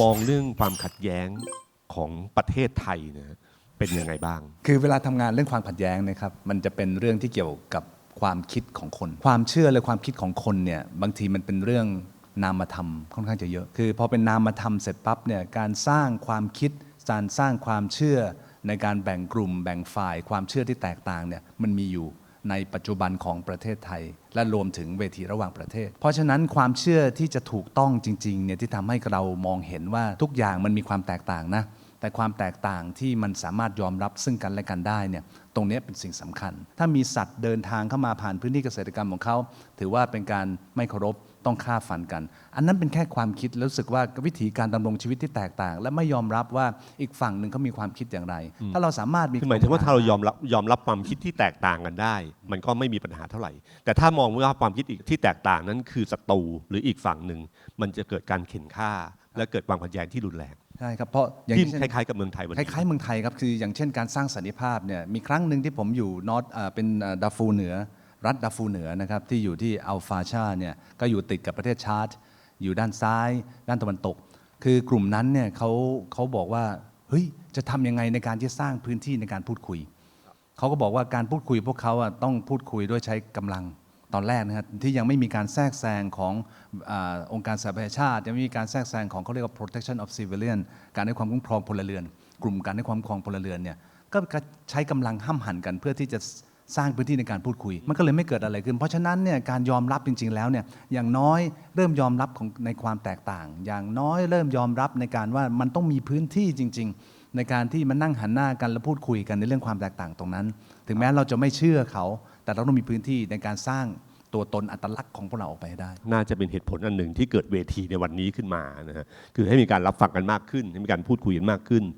มองเรื่องความขัดแย้งของประเทศไทยเนี่ยเป็นยังไงบ้าง คือเวลาทำงานเรื่องความขัดแย้งนะครับมันจะเป็นเรื่องที่เกี่ยวกับความคิดของคน ความเชื่อและความคิดของคนเนี่ยบางทีมันเป็นเรื่องนามธรรมค่อนข้างจะเยอะ คือพอเป็นนามธรรมเสร็จปั๊บเนี่ยการสร้างความคิดการสร้างความเชื่อในการแบ่งกลุ่ม แบ่งฝ่ายความเชื่อที่แตกต่างเนี่ยมันมีอยู่ ในปัจจุบันของประเทศไทย และรวมถึงเวทีระหว่างประเทศ เพราะฉะนั้นความเชื่อที่จะถูกต้องจริงๆเนี่ยที่ทำให้เรามองเห็นว่าทุกอย่างมันมีความแตกต่างนะแต่ความแตกต่างที่มันสามารถยอมรับซึ่งกันและกันได้เนี่ยตรงนี้เป็นสิ่งสำคัญ ถ้ามีสัตว์เดินทางเข้ามาผ่านพื้นที่เกษตรกรรมของเขา ถือว่าเป็นการไม่เคารพ ต้องฆ่าฟันกัน อันนั้นเป็นแค่ความคิดแล้วรู้สึกว่าวิธีการดำรงชีวิตที่แตกต่าง และไม่ยอมรับว่าอีกฝั่งหนึ่งเขามีความคิดอย่างไร ถ้าเราสามารถมีคือหมายถึงว่าถ้าเรายอมรับยอมรับความคิดที่แตกต่างกันได้ มันก็ไม่มีปัญหาเท่าไหร่ แต่ถ้ามองว่าความคิดอีกที่แตกต่างนั้นคือศัตรูหรืออีกฝั่งหนึ่งมันจะเกิดการเข็นฆ่า และเกิดความขัดแย้งที่รุนแรงใช่ครับเพราะอย่างที่ที่คล้ายๆกับเมืองไทยวันคนี้ล้ายๆเมืองไทยครับคืออย่างเช่นการสร้างสันติภาพเนี่ยมีครั้งหนึ่งที่ผมอยู่นอตเป็นดาฟูเหนือ รัฐดาฟูเหนือนะครับที่อยู่ที่อัลฟาชาเนี่ยก็อยู่ติดกับประเทศชาร์ตอยู่ด้านซ้าย ด้านตะวันตก คือกลุ่มนั้นเนี่ยเขาเขาบอกว่าเฮ้ยจะทำยังไงในการที่สร้างพื้นที่ในการพูดคุยเขาก็บอกว่าการพูดคุยพวกเขาอะต้องพูดคุยด้วยใช้กำลังตอนแรกนะครับที่ยังไม่มีการแทรกแซงของอองค์การสหประชาชาติ ยังไม่มีการแทรกแซงของเขาเรียกว่า protection of civilian การให้ความคุ้มครองพลเรือน กลุ่มการให้ความคุ้มครองพลเรือนเนี่ยก็ใช้กำลังห้ำหั่นกันเพื่อที่จะ สร้างพื้นที่ในการพูดคุย มันก็เลยไม่เกิดอะไรขึ้น เพราะฉะนั้นเนี่ยการยอมรับจริง ๆ แล้วเนี่ยอย่างน้อยเริ่มยอมรับของในความแตกต่าง อย่างน้อยเริ่มยอมรับในการว่ามันต้องมีพื้นที่จริง ๆ ในการที่มานั่งหันหน้ากันและพูดคุยกันในเรื่องความแตกต่างตรงนั้น ถึงแม้เราจะไม่เชื่อเขา แต่เราต้องมีพื้นที่ในการสร้างตัวตนอัตลักษณ์ของพวกเราออกไปให้ได้ น่าจะเป็นเหตุผลอันหนึ่งที่เกิดเวทีในวันนี้ขึ้นมานะฮะคือให้มีการรับฟังกันมากขึ้น ให้มีการพูดคุยกันมากขึ้น